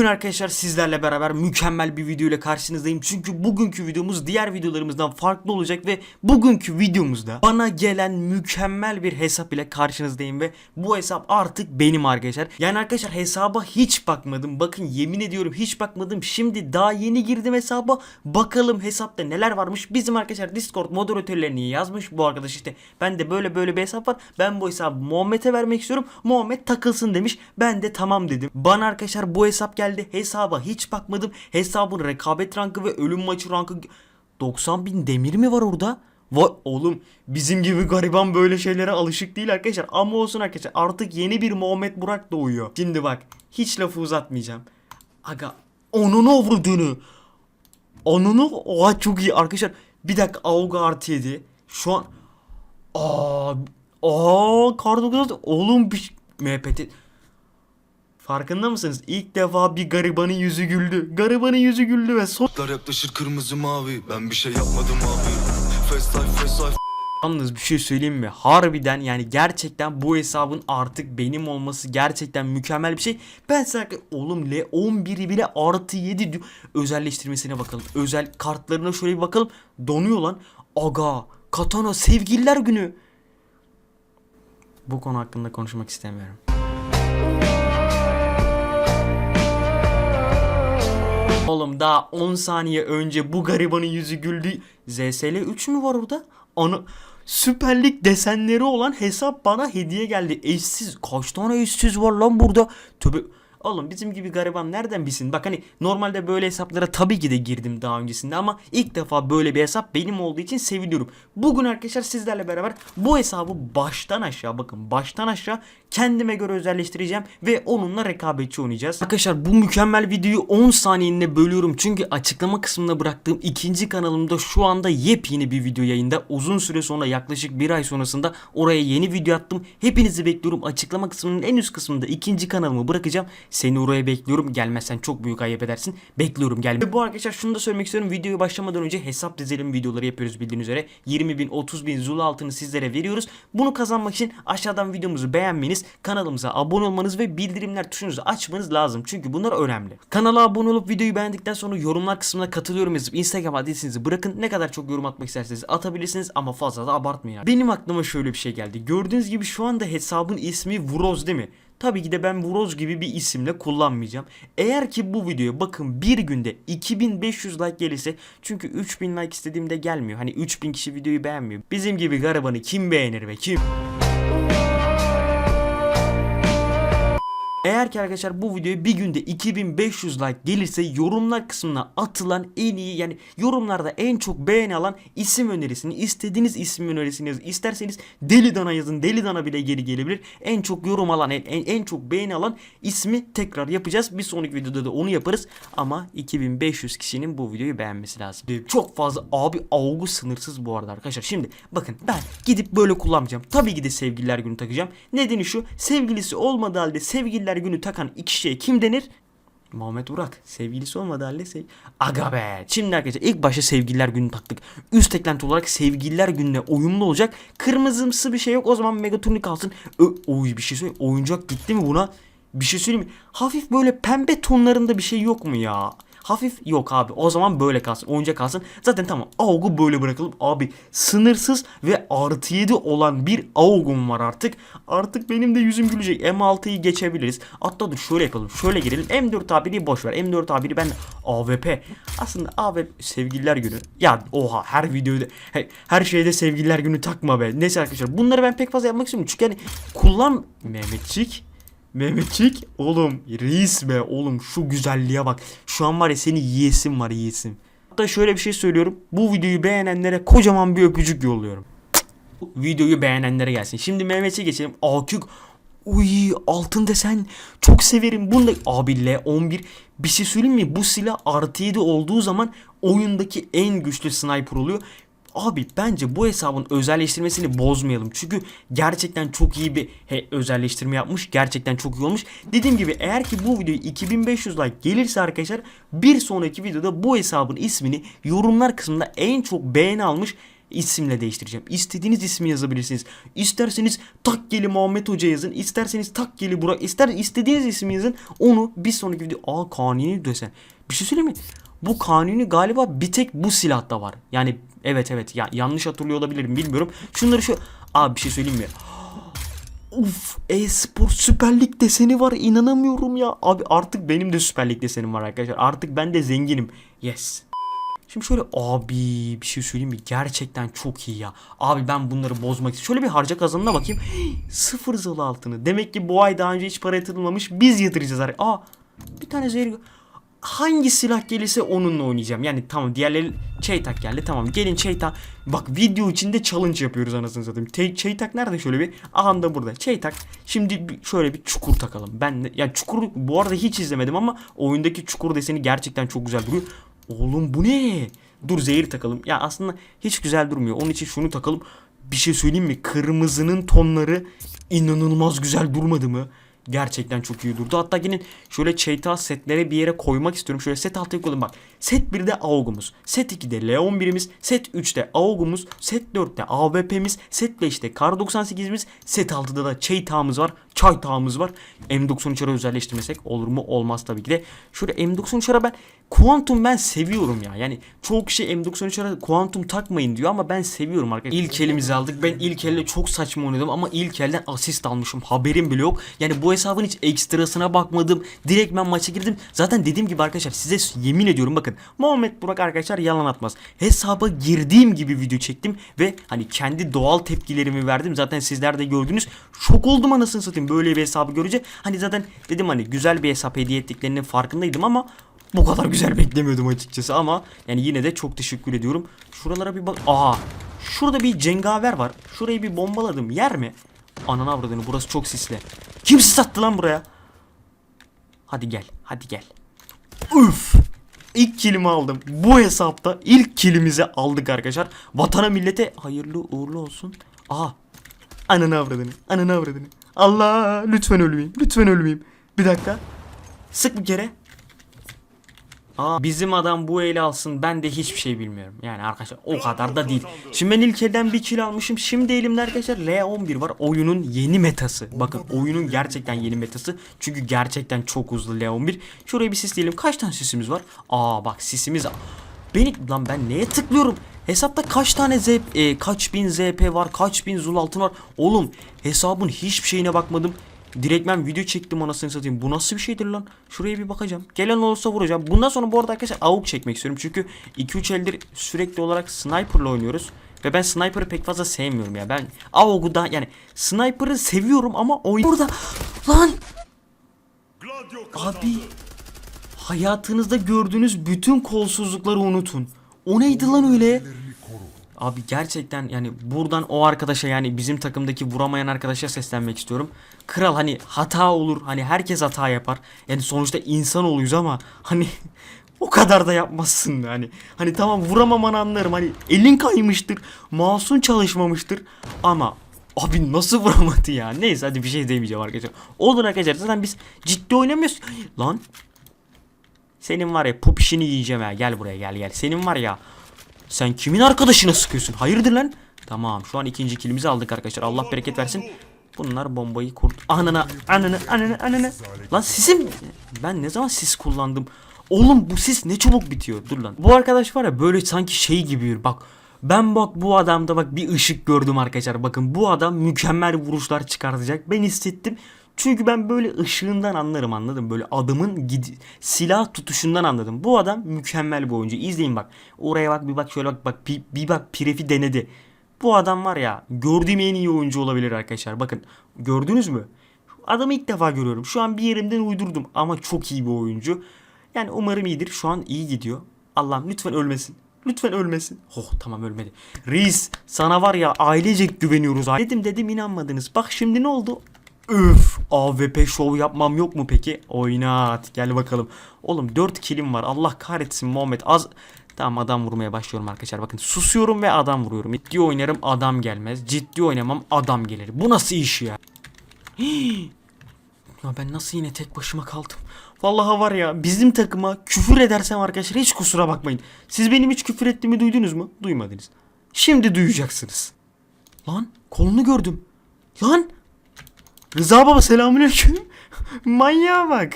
Bugün arkadaşlar sizlerle beraber mükemmel bir video ile karşınızdayım. Çünkü bugünkü videomuz diğer videolarımızdan farklı olacak ve bugünkü videomuzda bana gelen mükemmel bir hesap ile karşınızdayım ve bu hesap artık benim arkadaşlar. Yani arkadaşlar hesaba hiç bakmadım. Bakın yemin ediyorum hiç bakmadım. Şimdi daha yeni girdim hesaba. Bakalım hesapta neler varmış. Bizim arkadaşlar Discord moderatörlerini yazmış bu arkadaş işte. Ben de böyle böyle bir hesap var. Ben bu hesabı Muhammed'e vermek istiyorum. Muhammed takılsın demiş. Ben de tamam dedim. Bana arkadaşlar bu hesap geldi. Hesaba hiç bakmadım. Hesabın rekabet rankı ve ölüm maçı rankı 90 bin demir mi var orada? Vay oğlum bizim gibi gariban böyle şeylere alışık değil arkadaşlar. Ama olsun arkadaşlar artık yeni bir Muhammed Burak doğuyor. Şimdi bak hiç lafı uzatmayacağım. Aga onun vurduğunu. Onunu oha çok iyi arkadaşlar. Bir dakika Auga artı 7. Şu an Aa, aa kar 96 oğlum bir MPT Farkında mısınız? İlk defa bir garibanın yüzü güldü. Garibanın yüzü güldü ve son yaklaşır kırmızı mavi Ben bir şey yapmadım abi Fast life fast life Yalnız bir şey söyleyeyim mi? Harbiden yani gerçekten bu hesabın artık benim olması gerçekten mükemmel bir şey. Ben sana oğlum L11'i bile artı 7 diyor. Özelleştirmesine bakalım. Özel kartlarına şöyle bir bakalım. Donuyor lan. Aga Katana sevgililer günü. Bu konu hakkında konuşmak istemiyorum. Oğlum daha 10 saniye önce bu garibanın yüzü güldü. ZSL 3 mü var orada? Onu Süper Lig desenleri olan hesap bana hediye geldi. Eşsiz. Kaç tane eşsiz var lan burada? Tövbe. Oğlum bizim gibi gariban nereden bilsin? Bak hani normalde böyle hesaplara tabii ki de girdim daha öncesinde ama ilk defa böyle bir hesap benim olduğu için seviniyorum. Bugün arkadaşlar sizlerle beraber bu hesabı baştan aşağı bakın baştan aşağı kendime göre özelleştireceğim ve onunla rekabetçi oynayacağız. Arkadaşlar bu mükemmel videoyu 10 saniyeliğine bölüyorum çünkü açıklama kısmına bıraktığım ikinci kanalımda şu anda yepyeni bir video yayında. Uzun süre sonra yaklaşık bir ay sonrasında oraya yeni video attım. Hepinizi bekliyorum. Açıklama kısmının en üst kısmında ikinci kanalımı bırakacağım. Seni oraya bekliyorum. Gelmezsen çok büyük ayıp edersin. Bekliyorum gelme. Ve bu arkadaşlar şunu da söylemek istiyorum. Videoya başlamadan önce hesap dizelim videoları yapıyoruz bildiğiniz üzere. 20 bin 30 bin Zula altını sizlere veriyoruz. Bunu kazanmak için aşağıdan videomuzu beğenmeniz, kanalımıza abone olmanız ve bildirimler tuşunuzu açmanız lazım. Çünkü bunlar önemli. Kanala abone olup videoyu beğendikten sonra yorumlar kısmına katılıyorum yazıp Instagram adresinizi bırakın. Ne kadar çok yorum atmak isterseniz atabilirsiniz ama fazla da abartmayın. Benim aklıma şöyle bir şey geldi. Gördüğünüz gibi şu anda hesabın ismi Vuroz değil mi? Tabii ki de ben Vuroz gibi bir isimle kullanmayacağım. Eğer ki bu videoya bakın bir günde 2500 like gelirse çünkü 3000 like istediğimde gelmiyor. Hani 3000 kişi videoyu beğenmiyor. Bizim gibi garibanı kim beğenir ve kim? Eğer ki arkadaşlar bu videoya bir günde 2500 like gelirse yorumlar kısmına atılan en iyi yani yorumlarda en çok beğeni alan isim önerisini istediğiniz isim önerisini yazın. İsterseniz Deli Dana yazın. Deli Dana bile geri gelebilir. En çok yorum alan en, en, çok beğeni alan ismi tekrar yapacağız. Bir sonraki videoda da onu yaparız. Ama 2500 kişinin bu videoyu beğenmesi lazım. Çok fazla abi avgu sınırsız bu arada arkadaşlar. Şimdi bakın ben gidip böyle kullanmayacağım. Tabii ki de sevgililer günü takacağım. Nedeni şu sevgilisi olmadığı halde sevgililer günü takan iki kişiye kim denir? Muhammed Burak. Sevgilisi olmadı halde sev... Aga be. Şimdi arkadaşlar ilk başta sevgililer günü taktık. Üst eklenti olarak sevgililer gününe uyumlu olacak. Kırmızımsı bir şey yok. O zaman Megaturnik alsın. Ö oy bir şey söyleyeyim. Oyuncak gitti mi buna? Bir şey söyleyeyim mi? Hafif böyle pembe tonlarında bir şey yok mu ya? Hafif yok abi. O zaman böyle kalsın. Oyuncak kalsın. Zaten tamam. Aug'u böyle bırakalım. Abi sınırsız ve artı 7 olan bir Aug'um var artık. Artık benim de yüzüm gülecek. M6'yı geçebiliriz. Hatta dur şöyle yapalım. Şöyle girelim. M4 A1'i boş ver. M4 A1'i ben AWP. Aslında AWP sevgililer günü. Ya oha her videoda he- her şeyde sevgililer günü takma be. Neyse arkadaşlar bunları ben pek fazla yapmak istemiyorum. Çünkü yani kullan Mehmetçik. Mehmetçik oğlum reis be oğlum şu güzelliğe bak. Şu an var ya seni yiyesim var yiyesim. Hatta şöyle bir şey söylüyorum. Bu videoyu beğenenlere kocaman bir öpücük yolluyorum. Videoyu beğenenlere gelsin. Şimdi Mehmet'e geçelim. Akük Uy altın desen çok severim. Bunda abi L11 bir şey söyleyeyim mi? Bu silah artı 7 olduğu zaman oyundaki en güçlü sniper oluyor. Abi bence bu hesabın özelleştirmesini bozmayalım. Çünkü gerçekten çok iyi bir he, özelleştirme yapmış. Gerçekten çok iyi olmuş. Dediğim gibi eğer ki bu video 2500 like gelirse arkadaşlar bir sonraki videoda bu hesabın ismini yorumlar kısmında en çok beğeni almış isimle değiştireceğim. İstediğiniz ismi yazabilirsiniz. İsterseniz takkeli Muhammed Hoca yazın. isterseniz takkeli Burak. ister istediğiniz ismi yazın. Onu bir sonraki video aa kanuni desen. Bir şey söyleyeyim mi? Bu kanuni galiba bir tek bu silahta var. Yani evet evet ya yanlış hatırlıyor olabilirim bilmiyorum. Şunları şu Aa bir şey söyleyeyim mi? Uf e-spor Süper Lig deseni var inanamıyorum ya. Abi artık benim de Süper Lig desenim var arkadaşlar. Artık ben de zenginim. Yes. Şimdi şöyle abi bir şey söyleyeyim mi? Gerçekten çok iyi ya. Abi ben bunları bozmak istiyorum. Şöyle bir harca kazanına bakayım. Sıfır zılı altını. Demek ki bu ay daha önce hiç para yatırılmamış. Biz yatıracağız. Aa bir tane zehir hangi silah gelirse onunla oynayacağım. Yani tamam diğerleri Çeytak geldi tamam gelin Çeytak. Bak video içinde challenge yapıyoruz anasını satayım. Çeytak nerede şöyle bir? Aha da burada. Çeytak. Şimdi şöyle bir çukur takalım. Ben de, ya çukur bu arada hiç izlemedim ama oyundaki çukur deseni gerçekten çok güzel duruyor. Oğlum bu ne? Dur zehir takalım. Ya aslında hiç güzel durmuyor. Onun için şunu takalım. Bir şey söyleyeyim mi? Kırmızının tonları inanılmaz güzel durmadı mı? Gerçekten çok iyi durdu. Hatta yine şöyle çeyta setlere bir yere koymak istiyorum. Şöyle set altı koyalım bak. Set 1'de AUG'umuz. Set 2'de Leon 1'imiz. Set 3'te AUG'umuz. Set 4'te AWP'miz. Set 5'te Kar 98'imiz. Set 6'da da çeytağımız var. Çaytağımız var. M93'leri özelleştirmesek olur mu? Olmaz tabii ki de. Şöyle M93'lara ben Quantum ben seviyorum ya. Yani çoğu kişi M93'lara Quantum takmayın diyor ama ben seviyorum arkadaşlar. İlk elimizi aldık. Ben ilk elle çok saçma oynadım ama ilk elden asist almışım. Haberim bile yok. Yani bu hesabın hiç ekstrasına bakmadım. Direkt ben maça girdim. Zaten dediğim gibi arkadaşlar size yemin ediyorum bakın. Muhammed Burak arkadaşlar yalan atmaz. Hesaba girdiğim gibi video çektim ve hani kendi doğal tepkilerimi verdim. Zaten sizler de gördünüz. Şok oldum anasını satayım böyle bir hesabı görünce. Hani zaten dedim hani güzel bir hesap hediye ettiklerinin farkındaydım ama bu kadar güzel beklemiyordum açıkçası ama yani yine de çok teşekkür ediyorum. Şuralara bir bak. Aa. Şurada bir cengaver var. Şurayı bir bombaladım. Yer mi? Ananı avradını burası çok sisli. Kim sis attı lan buraya? Hadi gel. Hadi gel. Üf. İlk kilimi aldım. Bu hesapta ilk kilimizi aldık arkadaşlar. Vatana millete hayırlı uğurlu olsun. Aha. Ananı avradını. Ananı avradını. Allah lütfen ölmeyeyim. Lütfen ölmeyeyim. Bir dakika. Sık bir kere. Aa, bizim adam bu eli alsın ben de hiçbir şey bilmiyorum. Yani arkadaşlar o kadar da değil. Şimdi ben ilk elden bir kill almışım. Şimdi elimde arkadaşlar L11 var. Oyunun yeni metası. Bakın oyunun gerçekten yeni metası. Çünkü gerçekten çok hızlı L11. Şuraya bir sisleyelim. Kaç tane sisimiz var? Aa bak sisimiz... Beni lan ben neye tıklıyorum? Hesapta kaç tane Z, e, kaç bin ZP var, kaç bin Zul altın var? Oğlum hesabın hiçbir şeyine bakmadım. Direkt ben video çektim anasını satayım. Bu nasıl bir şeydir lan? Şuraya bir bakacağım. Gelen olursa vuracağım. Bundan sonra bu arada arkadaşlar AUK çekmek istiyorum. Çünkü 2-3 eldir sürekli olarak sniper'la oynuyoruz. Ve ben sniper'ı pek fazla sevmiyorum ya. Ben AUK'u da yani sniper'ı seviyorum ama oyun... Burada lan Abi hayatınızda gördüğünüz bütün kolsuzlukları unutun. O neydi lan öyle? Abi gerçekten yani buradan o arkadaşa yani bizim takımdaki vuramayan arkadaşa seslenmek istiyorum. Kral hani hata olur. Hani herkes hata yapar. Yani sonuçta insan oluyoruz ama hani o kadar da yapmazsın hani. Hani tamam vuramamanı anlarım. Hani elin kaymıştır. Mouse'un çalışmamıştır. Ama Abi nasıl vuramadı ya? Neyse hadi bir şey demeyeceğim arkadaşlar. Olur arkadaşlar zaten biz ciddi oynamıyoruz. Lan. Senin var ya pup işini yiyeceğim ha. Gel buraya gel gel. Senin var ya. Sen kimin arkadaşına sıkıyorsun? Hayırdır lan? Tamam şu an ikinci kilimizi aldık arkadaşlar. Allah bereket versin. Bunlar bombayı kurt. Ananı ananı ananı ananı. Lan sisim. Ben ne zaman sis kullandım? Oğlum bu sis ne çabuk bitiyor. Dur lan. Bu arkadaş var ya böyle sanki şey gibi. Bak ben bak bu adamda bak bir ışık gördüm arkadaşlar. Bakın bu adam mükemmel vuruşlar çıkartacak. Ben hissettim. Çünkü ben böyle ışığından anlarım anladım. Böyle adamın gidi- silah tutuşundan anladım. Bu adam mükemmel bir oyuncu. İzleyin bak. Oraya bak bir bak şöyle bak bak bir, bir bak Pirefi denedi. Bu adam var ya gördüğüm en iyi oyuncu olabilir arkadaşlar. Bakın gördünüz mü? Adamı ilk defa görüyorum. Şu an bir yerimden uydurdum ama çok iyi bir oyuncu. Yani umarım iyidir. Şu an iyi gidiyor. Allah'ım lütfen ölmesin. Lütfen ölmesin. Oh tamam ölmedi. Reis sana var ya ailecek güveniyoruz. Dedim dedim inanmadınız. Bak şimdi ne oldu? Üf AWP show yapmam yok mu peki? Oynat gel bakalım. Oğlum 4 kilim var Allah kahretsin Muhammed az... Tamam adam vurmaya başlıyorum arkadaşlar bakın susuyorum ve adam vuruyorum. Ciddi oynarım adam gelmez. Ciddi oynamam adam gelir. Bu nasıl iş ya? Ya ben nasıl yine tek başıma kaldım? Vallahi var ya bizim takıma küfür edersem arkadaşlar hiç kusura bakmayın. Siz benim hiç küfür ettiğimi duydunuz mu? Duymadınız. Şimdi duyacaksınız. Lan kolunu gördüm. Lan Rıza baba selamünaleyküm. Manyağa bak.